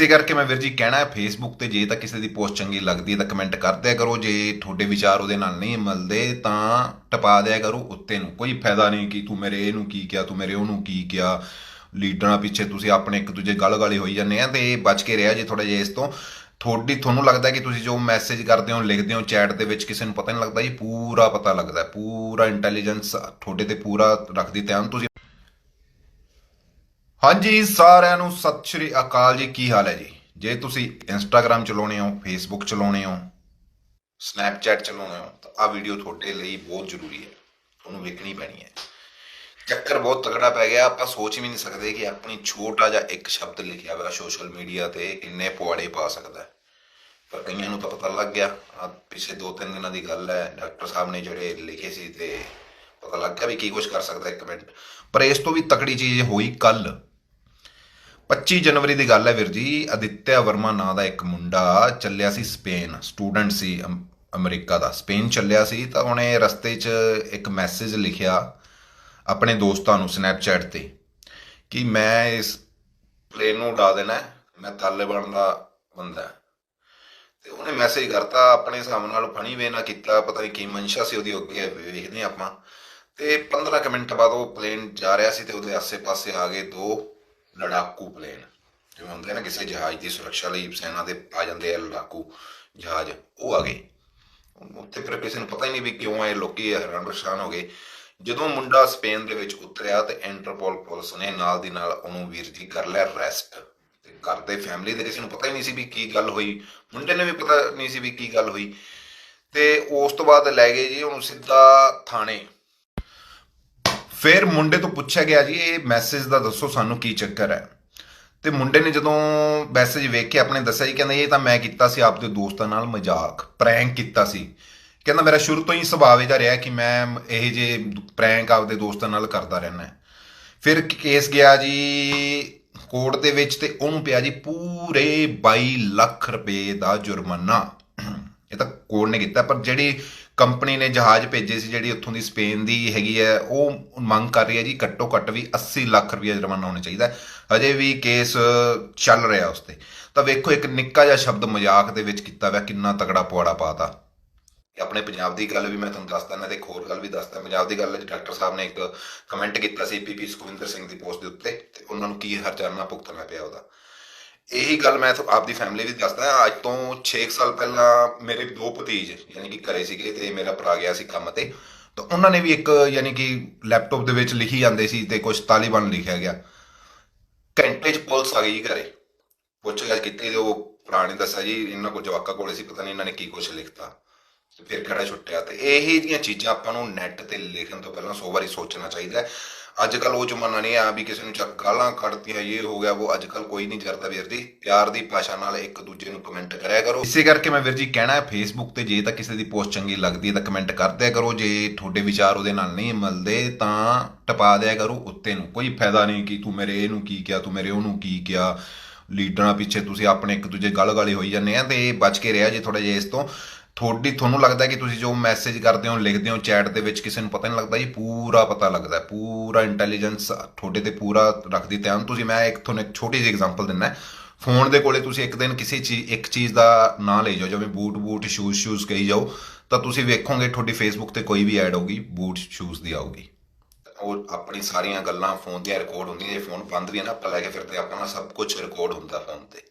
ਇਸੇ ਕਰਕੇ ਮੈਂ ਵੀਰ ਜੀ ਕਹਿਣਾ ਹੈ ਫੇਸਬੁੱਕ ਤੇ ਜੇ ਤਾਂ ਕਿਸੇ ਦੀ ਪੋਸਟ ਚੰਗੀ ਲੱਗਦੀ ਹੈ ਤਾਂ ਕਮੈਂਟ ਕਰਦਿਆ ਕਰੋ, ਜੇ ਤੁਹਾਡੇ ਵਿਚਾਰ ਉਹਦੇ ਨਾਲ ਨਹੀਂ ਮਿਲਦੇ ਤਾਂ ਟਪਾ ਦਿਆ ਕਰੋ ਉੱਤੇ ਨੂੰ। ਕੋਈ ਫਾਇਦਾ ਨਹੀਂ ਕਿ ਤੂੰ ਮੇਰੇ ਇਹਨੂੰ ਕੀ ਕਿਹਾ, ਤੂੰ ਮੇਰੇ ਉਹਨੂੰ ਕੀ ਕਿਹਾ। ਲੀਡਰਾਂ ਪਿੱਛੇ ਤੁਸੀਂ ਆਪਣੇ ਇੱਕ ਦੂਜੇ ਗਲ ਗਾਲੀ ਹੋਈ ਜਾਂਦੇ ਆ ਤੇ ਬਚ ਕੇ ਰਿਹਾ ਜੇ ਥੋੜਾ ਜਿਹਾ ਇਸ ਤੋਂ। ਤੁਹਾਡੀ, ਤੁਹਾਨੂੰ ਲੱਗਦਾ ਕਿ ਤੁਸੀਂ ਜੋ ਮੈਸੇਜ ਕਰਦੇ ਹੋ, ਲਿਖਦੇ ਹੋ ਚੈਟ ਦੇ ਵਿੱਚ ਕਿਸੇ ਨੂੰ ਪਤਾ ਨਹੀਂ ਲੱਗਦਾ ਜੀ, ਪੂਰਾ ਪਤਾ ਲੱਗਦਾ ਪੂਰਾ ਇੰਟੈਲੀਜੈਂਸ ਤੁਹਾਡੇ ਤੇ ਪੂਰਾ ਰੱਖਦੀ ਧਿਆਨ ਤੁਸੀਂ ਹਾਂਜੀ, ਸਾਰਿਆਂ ਨੂੰ ਸਤਿ ਸ਼੍ਰੀ ਅਕਾਲ ਜੀ। ਕੀ ਹਾਲ ਹੈ ਜੀ? ਜੇ ਤੁਸੀਂ ਇੰਸਟਾਗ੍ਰam ਚਲਾਉਣੇ ਹੋ ਫੇਸਬੁੱਕ ਚਲਾਉਣੇ ਹੋ ਸਨੈਪਚੈਟ ਚਲਾਉਣੇ ਹੋ, ਤਾਂ ਆ ਵੀਡੀਓ ਤੁਹਾਡੇ ਲਈ ਬਹੁਤ ਜ਼ਰੂਰੀ ਹੈ। ਤੁਹਾਨੂੰ ਵੇਖਣੀ ਪੈਣੀ ਹੈ। ਚੱਕਰ ਬਹੁਤ ਤਗੜਾ ਪੈ ਗਿਆ। ਆਪਾਂ ਸੋਚ ਵੀ ਨਹੀਂ ਸਕਦੇ ਕਿ ਆਪਣੀ ਛੋਟਾ ਜਿਹਾ ਇੱਕ ਸ਼ਬਦ ਲਿਖਿਆ ਹੋਇਆ ਸੋਸ਼ਲ ਮੀਡੀਆ ਤੇ ਇੰਨੇ ਪੁਆੜੇ ਪਾ ਸਕਦਾ ਹੈ। ਪਰ ਕਈਆਂ ਨੂੰ ਤਾਂ ਪਤਾ ਲੱਗ ਗਿਆ। ਆ ਪਿਛਲੇ 2-3 ਦਿਨਾਂ ਦੀ ਗੱਲ ਹੈ। ਡਾਕਟਰ ਸਾਹਿਬ ਨੇ ਜਿਹੜੇ ਲਿਖੇ ਸੀ ਤੇ ਪਤਾ ਲੱਗ ਗਿਆ ਵੀ ਕੀ ਕੁਝ ਕਰ ਸਕਦਾ ਇੱਕ ਮਿੰਟ। ਪਰ ਇਸ ਤੋਂ ਵੀ ਤਕੜੀ ਚੀਜ਼ ਹੋਈ ਕੱਲ 25 ਜਨਵਰੀ ਦੀ ਗੱਲ ਹੈ ਵੀਰ ਜੀ, ਅਦਿੱਤਿਆ ਵਰਮਾ ਨਾਂ ਦਾ ਇੱਕ ਮੁੰਡਾ ਚੱਲਿਆ ਸੀ ਸਪੇਨ, ਸਟੂਡੈਂਟ ਸੀ ਅਮ- ਅਮਰੀਕਾ ਦਾ, ਸਪੇਨ ਚੱਲਿਆ ਸੀ ਤਾਂ ਉਹਨੇ ਰਸਤੇ 'ਚ ਇੱਕ ਮੈਸੇਜ ਲਿਖਿਆ ਆਪਣੇ ਦੋਸਤਾਂ ਨੂੰ ਸਨੈਪਚੈਟ ਤੇ ਕਿ ਮੈਂ ਇਸ ਪਲੇਨ ਨੂੰ ਉਡਾ ਦੇਣਾ ਮੈਂ ਤਾਲਿਬਾਨ ਦਾ ਬੰਦਾ ਹਾਂ। ਤੇ ਉਹਨੇ ਮੈਸੇਜ ਕਰਤਾ, ਆਪਣੇ ਹਿਸਾਬ ਨਾਲ ਫਣੀ ਵੇ ਨਾ ਕੀਤਾ, ਪਤਾ ਨਹੀਂ ਕੀ ਮਨਸ਼ਾ ਸੀ ਉਹਦੀ, ਅੱਗੇ ਵੇਖਦੇ ਹਾਂ ਆਪਾਂ ਤੇ 15 ਕੁ ਮਿੰਟ ਬਾਅਦ ਉਹ ਪਲੇਨ ਜਾ ਰਿਹਾ ਸੀ ਤੇ ਉਹਦੇ ਆਸੇ-ਪਾਸੇ ਆ ਗਏ ਦੋ ਲੜਾਕੂ ਪਲੇਨ। ਜਿਵੇਂ ਹੁੰਦੇ ਨਾ ਕਿਸੇ ਜਹਾਜ਼ ਦੀ ਸੁਰੱਖਿਆ ਲਈ ਸੈਨਾ ਦੇ ਆ ਜਾਂਦੇ ਆ ਲੜਾਕੂ ਜਹਾਜ਼, ਉਹ ਆ ਗਏ। ਉੱਥੇ ਫਿਰ ਕਿਸੇ ਨੂੰ ਪਤਾ ਹੀ ਨਹੀਂ ਵੀ ਕਿਉਂ ਇਹ ਲੋਕੀ ਹੈਰਾਨ ਪਰੇਸ਼ਾਨ ਹੋ ਗਏ। ਜਦੋਂ ਮੁੰਡਾ ਸਪੇਨ ਦੇ ਵਿੱਚ ਉਤਰਿਆ ਤੇ ਇੰਟਰਪੋਲ ਪੁਲਿਸ ਨੇ ਨਾਲ ਦੀ ਨਾਲ ਉਹਨੂੰ ਵੀਰ ਜੀ ਕਰ ਲਿਆ ਰੈਸਟ ਤੇ ਘਰ ਦੇ ਫੈਮਿਲੀ ਦੇ ਕਿਸੇ ਨੂੰ ਪਤਾ ਹੀ ਨਹੀਂ ਸੀ ਵੀ ਕੀ ਗੱਲ ਹੋਈ। ਮੁੰਡੇ ਨੇ ਵੀ ਪਤਾ ਨਹੀਂ ਸੀ ਵੀ ਕੀ ਗੱਲ ਹੋਈ। ਤੇ ਉਸ ਤੋਂ ਬਾਅਦ ਲੈ ਗਏ ਜੀ ਉਹਨੂੰ ਸਿੱਧਾ ਥਾਣੇ। ਫਿਰ ਮੁੰਡੇ ਤੋਂ ਪੁੱਛਿਆ ਗਿਆ ਜੀ, ਇਹ ਮੈਸੇਜ ਦਾ ਦੱਸੋ ਸਾਨੂੰ ਕੀ ਚੱਕਰ ਹੈ। ਤੇ ਮੁੰਡੇ ਨੇ ਜਦੋਂ ਮੈਸੇਜ ਵੇਖ ਕੇ ਆਪਣੇ ਦੱਸਿਆ ਜੀ, ਕਹਿੰਦਾ ਇਹ ਤਾਂ ਮੈਂ ਕੀਤਾ ਸੀ, ਆਪਦੇ ਦੋਸਤਾਂ ਨਾਲ ਮਜ਼ਾਕ ਪ੍ਰੈਂਕ ਕੀਤਾ ਸੀ। ਕਹਿੰਦਾ ਮੇਰਾ ਸ਼ੁਰੂ ਤੋਂ ਹੀ ਸੁਭਾਅ ਇਹਦਾ ਰਿਹਾ ਕਿ ਮੈਂ ਇਹ ਜੇ ਪ੍ਰੈਂਕ ਆਪਦੇ ਦੋਸਤਾਂ ਨਾਲ ਕਰਦਾ ਰਹਿਣਾ ਫਿਰ ਕੇਸ ਗਿਆ ਜੀ, ਕੋਰਟ ਦੇ ਵਿੱਚ ਤੇ ਉਹਨੂੰ ਪਿਆ ਜੀ ਪੂਰੇ 22 ਲੱਖ ਰੁਪਏ ਦਾ ਜੁਰਮਾਨਾ। ਇਹ ਤਾਂ ਕੋਰਟ ਨੇ ਕੀਤਾ, ਪਰ ਜਿਹੜੀ ਕੰਪਨੀ ਨੇ ਜਹਾਜ਼ ਭੇਜੇ ਸੀ ਜਿਹੜੀ ਉੱਥੋਂ ਦੀ ਸਪੇਨ ਦੀ ਹੈਗੀ ਹੈ, ਉਹ ਮੰਗ ਕਰ ਰਹੀ ਹੈ ਜੀ ਘੱਟੋ ਘੱਟ ਵੀ 80 ਲੱਖ ਰੁਪਏ ਜੁਰਮਾਨਾ ਹੋਣਾ ਚਾਹੀਦਾ ਹਜੇ ਵੀ ਕੇਸ ਚੱਲ ਰਿਹਾ ਉਸ ਤੇ। ਤਾਂ ਵੇਖੋ, ਇੱਕ ਨਿੱਕਾ ਜਿਹਾ ਸ਼ਬਦ ਮਜ਼ਾਕ ਦੇ ਵਿੱਚ ਕੀਤਾ ਹੋਇਆ, ਕਿੰਨਾ ਤਕੜਾ ਪੁਆੜਾ ਪਾਤਾ। ਇਹ ਆਪਣੇ ਪੰਜਾਬ ਦੀ ਗੱਲ ਵੀ ਮੈਂ ਤੁਹਾਨੂੰ ਦੱਸਦਾ ਨਾ ਤੇ ਇੱਕ ਹੋਰ ਗੱਲ ਵੀ ਦੱਸਦਾ। ਪੰਜਾਬ ਦੀ ਗੱਲ ਹੈ ਡਾਕਟਰ ਸਾਹਿਬ ਨੇ ਇੱਕ ਕਮੈਂਟ ਕੀਤਾ ਸੀ ਪੀਪੀ ਸੁਖਵਿੰਦਰ ਸਿੰਘ ਦੀ ਪੋਸਟ ਦੇ ਉੱਤੇ, ਤੇ ਉਹਨਾਂ ਨੂੰ ਕੀ ਹਰਜਾਨਾ ਭੁਗਤਣਾ ਪਿਆ ਉਹਦਾ। ਇਹੀ ਗੱਲ ਮੈਂ ਤੁਹਾਨੂੰ ਆਪਦੀ ਫੈਮਿਲੀ ਵੀ ਦੱਸਦਾ, ਅੱਜ ਤੋਂ 6 ਸਾਲ ਪਹਿਲਾਂ ਮੇਰੇ ਦੋ ਭਤੀਜ ਯਾਨੀ ਕਿ ਘਰੇ ਸੀਗੇ ਤੇ ਮੇਰਾ ਭਰਾ ਗਿਆ ਸੀ ਕੰਮ ਤੇ, ਤਾਂ ਉਹਨਾਂ ਨੇ ਵੀ ਇੱਕ ਯਾਨੀ ਕਿ ਲੈਪਟਾਪ ਦੇ ਵਿੱਚ ਲਿਖੀ ਜਾਂਦੇ ਸੀ ਤੇ ਕੁਝ ਤਾਲਿਬਾਨ ਲਿਖਿਆ ਗਿਆ। ਘੰਟੇ 'ਚ ਪੁਲਿਸ ਆ ਗਈ ਜੀ ਘਰੇ। ਪੁੱਛ ਗਿਆ ਕੀਤੀ ਤੇ ਉਹ ਭਰਾ ਨੇ ਦੱਸਿਆ ਜੀ, ਇਹਨਾਂ ਕੋਲ ਜਵਾਕਾ ਕੋਲੇ ਸੀ, ਪਤਾ ਨਹੀਂ ਇਹਨਾਂ ਨੇ ਕੀ ਕੁਝ ਲਿਖਤਾ। ਤੇ ਫਿਰ ਕਿਹੜਾ ਛੁੱਟਿਆ। ਤੇ ਇਹ ਜੀਆਂ ਚੀਜ਼ਾਂ ਆਪਾਂ ਨੂੰ ਨੈਟ ਤੇ ਲਿਖਣ ਤੋਂ ਪਹਿਲਾਂ 100 ਵਾਰੀ ਸੋਚਣਾ ਚਾਹੀਦਾ ਹੈ। ਅੱਜ ਕੱਲ ਉਹ ਜ਼ਮਾਨਾ ਨਹੀਂ ਆ ਵੀ ਕਿਸੇ ਨੂੰ ਚੱਕ ਗਾਲਾਂ ਕੱਢਤੀਆਂ ਇਹ ਹੋ ਗਿਆ, ਉਹ ਅੱਜ ਕੱਲ ਕੋਈ ਨਹੀਂ ਕਰਦਾ ਵੀਰ ਜੀ। ਪਿਆਰ ਦੀ ਭਾਸ਼ਾ ਨਾਲ ਇੱਕ ਦੂਜੇ ਨੂੰ ਕਮੈਂਟ ਕਰਿਆ ਕਰੋ। ਇਸੇ ਕਰਕੇ ਮੈਂ ਵੀਰ ਜੀ ਕਹਿਣਾ ਹੈ ਫੇਸਬੁੱਕ ਤੇ ਜੇ ਤਾਂ ਕਿਸੇ ਦੀ ਪੋਸਟ ਚੰਗੀ ਲੱਗਦੀ ਹੈ ਤਾਂ ਕਮੈਂਟ ਕਰਦਿਆ ਕਰੋ। ਜੇ ਤੁਹਾਡੇ ਵਿਚਾਰ ਉਹਦੇ ਨਾਲ ਨਹੀਂ ਮਿਲਦੇ ਤਾਂ ਟਪਾ ਦਿਆ ਕਰੋ ਉੱਤੇ ਨੂੰ। ਕੋਈ ਫਾਇਦਾ ਨਹੀਂ ਕਿ ਤੂੰ ਮੇਰੇ ਇਹਨੂੰ ਕੀ ਕਿਹਾ, ਤੂੰ ਮੇਰੇ ਉਹਨੂੰ ਕੀ ਕਿਹਾ। ਲੀਡਰਾਂ ਪਿੱਛੇ ਤੁਸੀਂ ਆਪਣੇ ਇੱਕ ਦੂਜੇ ਗਲ ਗਾਲੀ ਹੋਈ ਜਾਂਦੇ ਆ ਤੇ ਬਚ ਕੇ ਰਿਹਾ ਜੇ ਥੋੜਾ ਜਿਹਾ ਇਸ ਤੋਂ। ਤੁਹਾਡੀ ਤੁਹਾਨੂੰ ਲੱਗਦਾ ਕਿ ਤੁਸੀਂ ਜੋ ਮੈਸੇਜ ਕਰਦੇ ਹੋ ਲਿਖਦੇ ਹੋ ਚੈਟ ਦੇ ਵਿੱਚ ਕਿਸੇ ਨੂੰ ਪਤਾ ਨਹੀਂ ਲੱਗਦਾ ਜੀ ਪੂਰਾ ਪਤਾ ਲੱਗਦਾ ਪੂਰਾ ਇੰਟੈਲੀਜੈਂਸ ਤੁਹਾਡੇ ਤੇ ਪੂਰਾ ਰੱਖਦੀ ਧਿਆਨ ਤੁਸੀਂ ਮੈਂ ਇੱਕ ਤੁਹਾਨੂੰ ਇੱਕ ਛੋਟੀ ਜਿਹੀ ਐਗਜ਼ਾਮਪਲ ਦਿੰਦਾ ਫੋਨ ਦੇ ਕੋਲੇ ਤੁਸੀਂ ਇੱਕ ਦਿਨ ਕਿਸੇ ਚੀਜ਼ ਇੱਕ ਚੀਜ਼ ਦਾ ਨਾਂ ਲਈ ਜਾਓ ਜਿਵੇਂ ਬੂਟ ਬੂਟ ਸ਼ੂਜ਼ ਸ਼ੂਜ਼ ਕਹੀ ਜਾਓ ਤਾਂ ਤੁਸੀਂ ਵੇਖੋਗੇ ਤੁਹਾਡੀ ਫੇਸਬੁੱਕ ਤੇ ਕੋਈ ਵੀ ਐਡ ਹੋਊਗੀ ਬੂਟ ਸ਼ੂਜ਼ ਦੀ ਆਊਗੀ। ਉਹ ਆਪਣੀ ਸਾਰੀਆਂ ਗੱਲਾਂ ਫੋਨ ਦੀਆਂ ਰਿਕਾਰਡ ਹੁੰਦੀਆਂ ਜੇ ਫੋਨ ਬੰਦ ਵੀ ਹੈ ਨਾ ਆਪਾਂ ਲੈ ਕੇ ਫਿਰਦੇ ਹਾਂ, ਆਪਣਾ ਸਭ ਕੁਝ ਰਿਕਾਰਡ ਹੁੰਦਾ ਫੋਨ ਤੇ।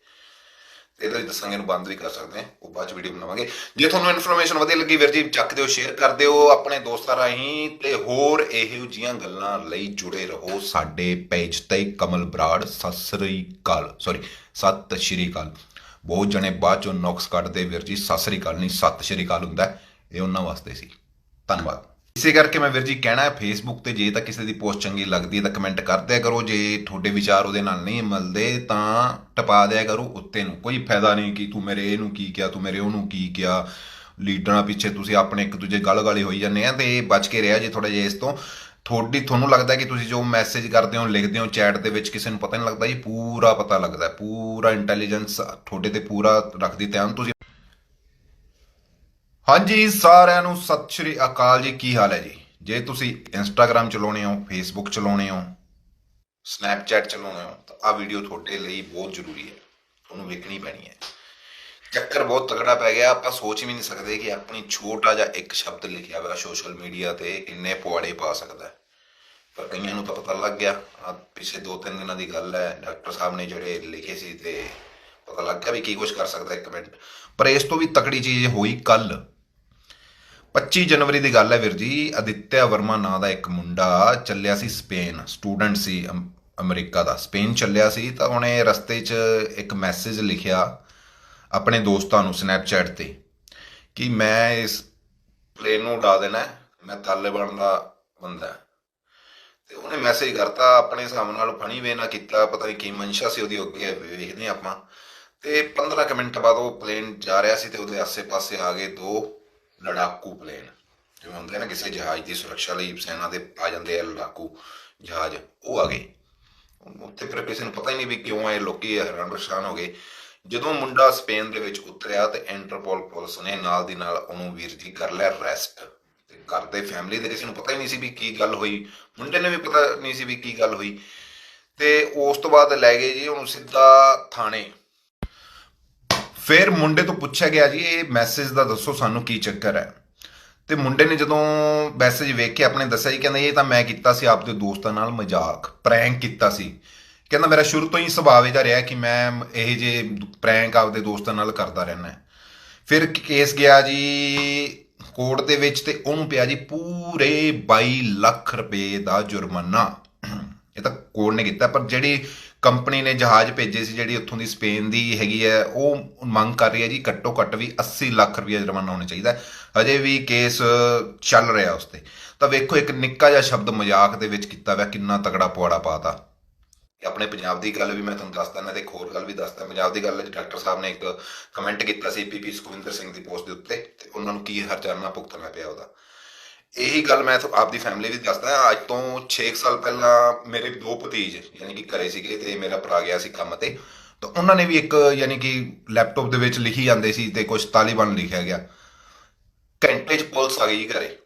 ਇਹਦਾ ਵੀ ਦੱਸਾਂਗੇ, ਇਹਨੂੰ ਬੰਦ ਵੀ ਕਰ ਸਕਦੇ ਹਾਂ। ਉਹ ਬਾਅਦ ਚ ਵੀਡੀਓ ਬਣਾਵਾਂਗੇ। ਜੇ ਤੁਹਾਨੂੰ ਇਨਫੋਰਮੇਸ਼ਨ ਵਧੀਆ ਲੱਗੀ ਵੀਰ ਜੀ, ਚੱਕ ਦਿਓ ਸ਼ੇਅਰ ਕਰ ਦਿਓ। ਆਪਣੇ ਦੋਸਤਾਂ ਰਾਹੀਂ ਤੇ ਹੋਰ ਇਹੋ ਜੀਆਂ ਗੱਲਾਂ ਲਈ ਜੁੜੇ ਰਹੋ ਸਾਡੇ ਪੇਜ ਤੇ। ਕਮਲ ਬਰਾੜ, ਸਤਿ ਸ੍ਰੀ ਅਕਾਲ। ਸੌਰੀ ਸਤਿ ਸ਼੍ਰੀ ਅਕਾਲ। ਬਹੁਤ ਜਣੇ ਬਾਅਦ ਚੋਂ ਨੁਕਸ ਕੱਢਦੇ ਵੀਰ ਜੀ, ਸਤਿ ਸ੍ਰੀ ਅਕਾਲ। ਨਹੀਂ, ਸਤਿ ਸ਼੍ਰੀ ਅਕਾਲ ਹੁੰਦਾ। ਇਹ ਉਹਨਾਂ ਵਾਸਤੇ ਸੀ। ਧੰਨਵਾਦ। ਇਸੇ ਕਰਕੇ ਮੈਂ ਵੀਰ ਜੀ ਕਹਿਣਾ ਹੈ ਫੇਸਬੁੱਕ ਤੇ ਜੇ ਤਾਂ ਕਿਸੇ ਦੀ ਪੋਸਟ ਚੰਗੀ ਲੱਗਦੀ ਹੈ ਤਾਂ ਕਮੈਂਟ ਕਰਦਿਆ ਕਰੋ, ਜੇ ਤੁਹਾਡੇ ਵਿਚਾਰ ਉਹਦੇ ਨਾਲ ਨਹੀਂ ਮਿਲਦੇ ਤਾਂ ਟਪਾ ਦਿਆ ਕਰੋ ਉੱਤੇ ਨੂੰ। ਕੋਈ ਫਾਇਦਾ ਨਹੀਂ ਕਿ ਤੂੰ ਮੇਰੇ ਇਹਨੂੰ ਕੀ ਕਿਹਾ, ਤੂੰ ਮੇਰੇ ਉਹਨੂੰ ਕੀ ਕਿਹਾ। ਲੀਡਰਾਂ ਪਿੱਛੇ ਤੁਸੀਂ ਆਪਣੇ ਇੱਕ ਦੂਜੇ ਗਲ ਗਾਲੀ ਹੋਈ ਜਾਂਦੇ ਆ ਤੇ ਬਚ ਕੇ ਰਿਹਾ ਜੇ ਥੋੜਾ ਜਿਹਾ ਇਸ ਤੋਂ। ਤੁਹਾਡੀ, ਤੁਹਾਨੂੰ ਲੱਗਦਾ ਕਿ ਤੁਸੀਂ ਜੋ ਮੈਸੇਜ ਕਰਦੇ ਹੋ, ਲਿਖਦੇ ਹੋ ਚੈਟ ਦੇ ਵਿੱਚ ਕਿਸੇ ਨੂੰ ਪਤਾ ਨਹੀਂ ਲੱਗਦਾ ਜੀ, ਪੂਰਾ ਪਤਾ ਲੱਗਦਾ ਪੂਰਾ ਇੰਟੈਲੀਜੈਂਸ ਤੁਹਾਡੇ ਤੇ ਪੂਰਾ ਰੱਖਦੀ ਧਿਆਨ ਤੁਸੀਂ ਹਾਂਜੀ, ਸਾਰਿਆਂ ਨੂੰ ਸਤਿ ਸ਼੍ਰੀ ਅਕਾਲ ਜੀ। ਕੀ ਹਾਲ ਹੈ ਜੀ? ਜੇ ਤੁਸੀਂ ਇੰਸਟਾਗ੍ਰam ਚਲਾਉਣੇ ਹੋ ਫੇਸਬੁੱਕ ਚਲਾਉਣੇ ਹੋ ਸਨੈਪਚੈਟ ਚਲਾਉਣੇ ਹੋ, ਤਾਂ ਆ ਵੀਡੀਓ ਤੁਹਾਡੇ ਲਈ ਬਹੁਤ ਜ਼ਰੂਰੀ ਹੈ। ਤੁਹਾਨੂੰ ਵੇਖਣੀ ਪੈਣੀ ਹੈ। ਚੱਕਰ ਬਹੁਤ ਤਗੜਾ ਪੈ ਗਿਆ। ਆਪਾਂ ਸੋਚ ਵੀ ਨਹੀਂ ਸਕਦੇ ਕਿ ਆਪਣੀ ਛੋਟਾ ਜਿਹਾ ਇੱਕ ਸ਼ਬਦ ਲਿਖਿਆ ਹੋਇਆ ਸੋਸ਼ਲ ਮੀਡੀਆ ਤੇ ਇੰਨੇ ਪੁਆੜੇ ਪਾ ਸਕਦਾ ਪਰ ਕਈਆਂ ਨੂੰ ਤਾਂ ਪਤਾ ਲੱਗ ਗਿਆ। ਆ ਪਿਛਲੇ 2-3 ਦਿਨਾਂ ਦੀ ਗੱਲ ਹੈ। ਡਾਕਟਰ ਸਾਹਿਬ ਨੇ ਜਿਹੜੇ ਲਿਖੇ ਸੀ ਤੇ ਪਤਾ ਲੱਗ ਗਿਆ ਵੀ ਕੀ ਕੁਝ ਕਰ ਸਕਦਾ ਇੱਕ ਮਿੰਟ। ਪਰ ਇਸ ਤੋਂ ਵੀ ਤਕੜੀ ਚੀਜ਼ ਹੋਈ ਕੱਲ 25 ਜਨਵਰੀ ਦੀ ਗੱਲ ਹੈ ਵੀਰ ਜੀ, ਅਦਿੱਤਿਆ ਵਰਮਾ ਨਾਂ ਦਾ ਇੱਕ ਮੁੰਡਾ ਚੱਲਿਆ ਸੀ ਸਪੇਨ, ਸਟੂਡੈਂਟ ਸੀ ਅਮ- ਅਮਰੀਕਾ ਦਾ ਸਪੇਨ ਚੱਲਿਆ ਸੀ ਤਾਂ ਉਹਨੇ ਰਸਤੇ 'ਚ ਇੱਕ ਮੈਸੇਜ ਲਿਖਿਆ ਆਪਣੇ ਦੋਸਤਾਂ ਨੂੰ ਸਨੈਪਚੈਟ ਤੇ ਕਿ ਮੈਂ ਇਸ ਪਲੇਨ ਨੂੰ ਉਡਾ ਦੇਣਾ ਮੈਂ ਤਾਲਿਬਾਨ ਦਾ ਬੰਦਾ ਹੈ। ਤੇ ਉਹਨੇ ਮੈਸੇਜ ਕਰਤਾ, ਆਪਣੇ ਹਿਸਾਬ ਨਾਲ ਫਣੀ ਵੇ ਨਾ ਕੀਤਾ, ਪਤਾ ਨਹੀਂ ਕੀ ਮਨਸ਼ਾ ਸੀ ਉਹਦੀ, ਅੱਗੇ ਵੇਖਦੇ ਹਾਂ ਆਪਾਂ ਤੇ 15 ਕੁ ਮਿੰਟ ਬਾਅਦ ਉਹ ਪਲੇਨ ਜਾ ਰਿਹਾ ਸੀ ਤੇ ਉਹਦੇ ਆਸੇ-ਪਾਸੇ ਆ ਗਏ ਦੋ ਲੜਾਕੂ ਪਲੇਨ। ਜਿਵੇਂ ਹੁੰਦੇ ਆ ਕਿਸੇ ਜਹਾਜ਼ ਦੀ ਸੁਰੱਖਿਆ ਲਈ ਸੈਨਾ ਦੇ ਆ ਜਾਂਦੇ ਆ ਲੜਾਕੂ ਜਹਾਜ਼, ਉਹ ਆ ਗਏ। ਉੱਥੇ ਫਿਰ ਕਿਸੇ ਨੂੰ ਪਤਾ ਹੀ ਨਹੀਂ ਵੀ ਕਿਉਂ ਆਏ, ਲੋਕੀ ਹੈਰਾਨ ਪਰੇਸ਼ਾਨ ਹੋ ਗਏ। ਜਦੋਂ ਮੁੰਡਾ ਸਪੇਨ ਦੇ ਵਿੱਚ ਉਤਰਿਆ ਤੇ ਇੰਟਰਪੋਲ ਪੁਲਿਸ ਨੇ ਨਾਲ ਦੀ ਨਾਲ ਉਹਨੂੰ ਵੀਰ ਜੀ ਕਰ ਲਿਆ ਰੈਸਟ ਤੇ ਘਰ ਦੇ ਫੈਮਿਲੀ ਦੇ ਕਿਸੇ ਨੂੰ ਪਤਾ ਹੀ ਨਹੀਂ ਸੀ ਵੀ ਕੀ ਗੱਲ ਹੋਈ। ਮੁੰਡੇ ਨੇ ਵੀ ਪਤਾ ਨਹੀਂ ਸੀ ਵੀ ਕੀ ਗੱਲ ਹੋਈ। ਤੇ ਉਸ ਤੋਂ ਬਾਅਦ ਲੈ ਗਏ ਜੀ ਉਹਨੂੰ ਸਿੱਧਾ ਥਾਣੇ। ਫਿਰ ਮੁੰਡੇ ਤੋਂ ਪੁੱਛਿਆ ਗਿਆ ਜੀ, ਇਹ ਮੈਸੇਜ ਦਾ ਦੱਸੋ ਸਾਨੂੰ ਕੀ ਚੱਕਰ ਹੈ। ਤੇ ਮੁੰਡੇ ਨੇ ਜਦੋਂ ਮੈਸੇਜ ਵੇਖ ਕੇ ਆਪਣੇ ਦੱਸਿਆ ਜੀ, ਕਹਿੰਦਾ ਇਹ ਤਾਂ ਮੈਂ ਕੀਤਾ ਸੀ ਆਪਦੇ ਦੋਸਤਾਂ ਨਾਲ ਮਜ਼ਾਕ ਪ੍ਰੈਂਕ ਕੀਤਾ ਸੀ। ਕਹਿੰਦਾ ਮੇਰਾ ਸ਼ੁਰੂ ਤੋਂ ਹੀ ਸੁਭਾਅ ਇਹਦਾ ਰਿਹਾ ਕਿ ਮੈਂ ਇਹ ਜੇ ਪ੍ਰੈਂਕ ਆਪਦੇ ਦੋਸਤਾਂ ਨਾਲ ਕਰਦਾ ਰਹਿਣਾ ਫਿਰ ਕੇਸ ਗਿਆ ਜੀ, ਕੋਰਟ ਦੇ ਵਿੱਚ ਤੇ ਉਹਨੂੰ ਪਿਆ ਜੀ ਪੂਰੇ 22 ਲੱਖ ਰੁਪਏ ਦਾ ਜੁਰਮਾਨਾ। ਇਹ ਤਾਂ ਕੋਰਟ ਨੇ ਕੀਤਾ, ਪਰ ਜਿਹੜੀ ਕੰਪਨੀ ਨੇ ਜਹਾਜ਼ ਭੇਜੇ ਸੀ ਜਿਹੜੀ ਉੱਥੋਂ ਦੀ ਸਪੇਨ ਦੀ ਹੈਗੀ ਹੈ, ਉਹ ਮੰਗ ਕਰ ਰਹੀ ਹੈ ਜੀ ਘੱਟੋ ਘੱਟ ਵੀ 80 ਲੱਖ ਰੁਪਏ ਜੁਰਮਾਨਾ ਹੋਣਾ ਚਾਹੀਦਾ ਹੈ। ਅਜੇ ਵੀ ਕੇਸ ਚੱਲ ਰਿਹਾ ਉਸ ਤੇ। ਤਾਂ ਵੇਖੋ, ਇੱਕ ਨਿੱਕਾ ਜਿਹਾ ਸ਼ਬਦ ਮਜ਼ਾਕ ਦੇ ਵਿੱਚ ਕੀਤਾ ਹੋਇਆ, ਕਿੰਨਾ ਤਗੜਾ ਪੁਆੜਾ ਪਾਤਾ। ਇਹ ਆਪਣੇ ਪੰਜਾਬ ਦੀ ਗੱਲ ਵੀ ਮੈਂ ਤੁਹਾਨੂੰ ਦੱਸਦਾ ਨਾ ਤੇ ਇੱਕ ਹੋਰ ਗੱਲ ਵੀ ਦੱਸਦਾ ਪੰਜਾਬ ਦੀ ਗੱਲ ਹੈ ਡਾਕਟਰ ਸਾਹਿਬ ਨੇ ਇੱਕ ਕਮੈਂਟ ਕੀਤਾ ਸੀ ਪੀਪੀ ਸੁਖਵਿੰਦਰ ਸਿੰਘ ਦੀ ਪੋਸਟ ਦੇ ਉੱਤੇ, ਤੇ ਉਹਨਾਂ ਨੂੰ ਕੀ ਹਰਜਾਨਾ ਭੁਗਤਣਾ ਪਿਆ ਉਹਦਾ। ਇਹੀ ਗੱਲ ਮੈਂ ਆਪਦੀ ਫੈਮਿਲੀ ਵੀ ਦੱਸਦਾ, ਅੱਜ ਤੋਂ 6 ਸਾਲ ਪਹਿਲਾਂ ਮੇਰੇ ਦੋ ਭਤੀਜ ਯਾਨੀ ਕਿ ਘਰੇ ਸੀਗੇ ਤੇ ਮੇਰਾ ਭਰਾ ਗਿਆ ਸੀ ਕੰਮ ਤੇ। ਤਾਂ ਉਹਨਾਂ ਨੇ ਵੀ ਇੱਕ ਯਾਨੀ ਕਿ ਲੈਪਟਾਪ ਦੇ ਵਿੱਚ ਲਿਖੀ ਜਾਂਦੇ ਸੀ ਤੇ ਕੁਝ ਤਾਲਿਬਾਨ ਲਿਖਿਆ ਗਿਆ। ਘੰਟੇ 'ਚ ਪੁਲਿਸ ਆ ਗਈ ਜੀ ਘਰੇ।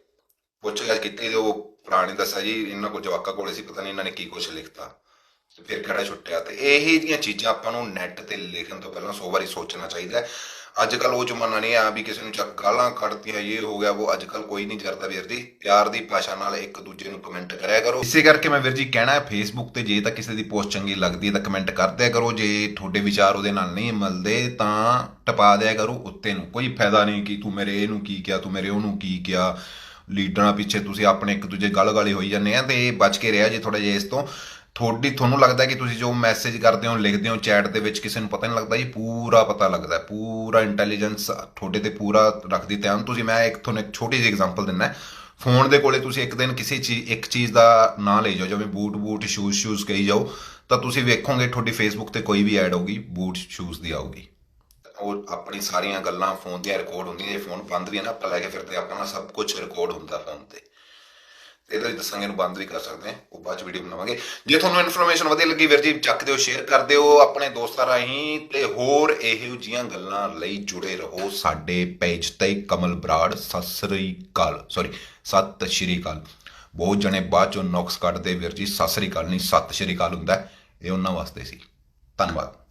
ਪੁੱਛ ਗਿਆ ਕੀਤੀ ਤੇ ਉਹ ਭਰਾ ਨੇ ਦੱਸਿਆ ਜੀ, ਇਹਨਾਂ ਕੋਲ ਜਵਾਕਾ ਕੋਲੇ ਸੀ, ਪਤਾ ਨਹੀਂ ਇਹਨਾਂ ਨੇ ਕੀ ਕੁਝ ਲਿਖਤਾ। ਤੇ ਫਿਰ ਕਿਹੜਾ ਛੁੱਟਿਆ। ਤੇ ਇਹੀ ਦੀਆਂ ਚੀਜ਼ਾਂ ਆਪਾਂ ਨੂੰ ਨੈਟ ਤੇ ਲਿਖਣ ਤੋਂ ਪਹਿਲਾਂ 100 ਵਾਰੀ ਸੋਚਣਾ ਚਾਹੀਦਾ ਹੈ। ਅੱਜ ਕੱਲ ਉਹ ਜ਼ਮਾਨਾ ਨਹੀਂ ਆ ਵੀ ਕਿਸੇ ਨੂੰ ਚੱਕ ਗਾਲਾਂ ਕੱਢਤੀਆਂ ਇਹ ਹੋ ਗਿਆ ਉਹ ਅੱਜ ਕੱਲ ਕੋਈ ਨਹੀਂ ਕਰਦਾ ਵੀਰ ਜੀ। ਪਿਆਰ ਦੀ ਭਾਸ਼ਾ ਨਾਲ ਇੱਕ ਦੂਜੇ ਨੂੰ ਕਮੈਂਟ ਕਰਿਆ ਕਰੋ। ਇਸੇ ਕਰਕੇ ਮੈਂ ਵੀਰ ਜੀ ਕਹਿਣਾ ਹੈ ਫੇਸਬੁੱਕ ਤੇ ਜੇ ਤਾਂ ਕਿਸੇ ਦੀ ਪੋਸਟ ਚੰਗੀ ਲੱਗਦੀ ਹੈ ਤਾਂ ਕਮੈਂਟ ਕਰਦਿਆ ਕਰੋ। ਜੇ ਤੁਹਾਡੇ ਵਿਚਾਰ ਉਹਦੇ ਨਾਲ ਨਹੀਂ ਮਿਲਦੇ ਤਾਂ ਟਪਾ ਦਿਆ ਕਰੋ ਉੱਤੇ ਨੂੰ। ਕੋਈ ਫਾਇਦਾ ਨਹੀਂ ਕਿ ਤੂੰ ਮੇਰੇ ਇਹਨੂੰ ਕੀ ਕਿਹਾ, ਤੂੰ ਮੇਰੇ ਉਹਨੂੰ ਕੀ ਕਿਹਾ। ਲੀਡਰਾਂ ਪਿੱਛੇ ਤੁਸੀਂ ਆਪਣੇ ਇੱਕ ਦੂਜੇ ਗਲ ਗਾਲੀ ਹੋਈ ਜਾਂਦੇ ਆ ਤੇ ਬਚ ਕੇ ਰਿਹਾ ਜੇ ਥੋੜਾ ਜਿਹਾ ਇਸ ਤੋਂ। ਤੁਹਾਡੀ ਤੁਹਾਨੂੰ ਲੱਗਦਾ ਕਿ ਤੁਸੀਂ ਜੋ ਮੈਸੇਜ ਕਰਦੇ ਹੋ, ਲਿਖਦੇ ਹੋ ਚੈਟ ਦੇ ਵਿੱਚ ਕਿਸੇ ਨੂੰ ਪਤਾ ਨਹੀਂ ਲੱਗਦਾ ਜੀ ਪੂਰਾ ਪਤਾ ਲੱਗਦਾ ਪੂਰਾ ਇੰਟੈਲੀਜੈਂਸ ਤੁਹਾਡੇ ਤੇ ਪੂਰਾ ਰੱਖਦੀ ਧਿਆਨ। ਤੁਸੀਂ, ਮੈਂ ਇੱਕ ਤੁਹਾਨੂੰ ਇੱਕ ਛੋਟੀ ਜਿਹੀ ਐਗਜ਼ਾਮਪਲ ਦਿੰਦਾ ਫੋਨ ਦੇ ਕੋਲੇ ਤੁਸੀਂ ਇੱਕ ਦਿਨ ਕਿਸੇ ਚੀਜ਼ ਇੱਕ ਚੀਜ਼ ਦਾ ਨਾਂ ਲਈ ਜਾਓ, ਜਿਵੇਂ ਬੂਟ ਬੂਟ ਸ਼ੂਜ਼ ਸ਼ੂਜ਼ ਕਹੀ ਜਾਓ, ਤਾਂ ਤੁਸੀਂ ਵੇਖੋਗੇ ਤੁਹਾਡੀ ਫੇਸਬੁੱਕ ਤੇ ਕੋਈ ਵੀ ਐਡ ਹੋਊਗੀ, ਬੂਟ ਸ਼ੂਜ਼ ਦੀ ਆਊਗੀ। ਉਹ ਆਪਣੀ ਸਾਰੀਆਂ ਗੱਲਾਂ ਫੋਨ ਦੀਆਂ ਰਿਕਾਰਡ ਹੁੰਦੀਆਂ, ਜੇ ਫੋਨ ਬੰਦ ਵੀ ਹੈ ਨਾ, ਆਪਾਂ ਲੈ ਕੇ ਫਿਰਦੇ ਆਪਾਂ ਨਾਲ ਸਭ ਕੁਝ ਰਿਕਾਰਡ ਹੁੰਦਾ ਫੋਨ ਤੇ। ਇਹਦੇ ਵਿੱਚ ਦੱਸਾਂਗੇ, ਇਹਨੂੰ ਬੰਦ ਵੀ ਕਰ ਸਕਦੇ ਹਾਂ। ਉਹ ਬਾਅਦ ਚ ਵੀਡੀਓ ਬਣਾਵਾਂਗੇ। ਜੇ ਤੁਹਾਨੂੰ ਇਨਫੋਰਮੇਸ਼ਨ ਵਧੀਆ ਲੱਗੀ ਵੀਰ ਜੀ, ਚੱਕ ਦਿਓ ਸ਼ੇਅਰ ਕਰ ਦਿਓ, ਆਪਣੇ ਦੋਸਤਾਂ ਰਾਹੀਂ ਤੇ ਹੋਰ ਇਹੋ ਜੀਆਂ ਗੱਲਾਂ ਲਈ ਜੁੜੇ ਰਹੋ ਸਾਡੇ ਪੇਜ ਤੇ। ਕਮਲ ਬਰਾੜ, ਸਤਿ ਸ੍ਰੀ ਅਕਾਲ। ਸੌਰੀ ਸਤਿ ਸ਼੍ਰੀ ਅਕਾਲ। ਬਹੁਤ ਜਣੇ ਬਾਅਦ ਚੋਂ ਨੌਕਸ ਕੱਢਦੇ ਵੀਰ ਜੀ, ਸਤਿ ਸ੍ਰੀ ਅਕਾਲ। ਨਹੀਂ, ਸਤਿ ਸ਼੍ਰੀ ਅਕਾਲ ਹੁੰਦਾ, ਇਹ ਉਹਨਾਂ ਵਾਸਤੇ ਸੀ। ਧੰਨਵਾਦ।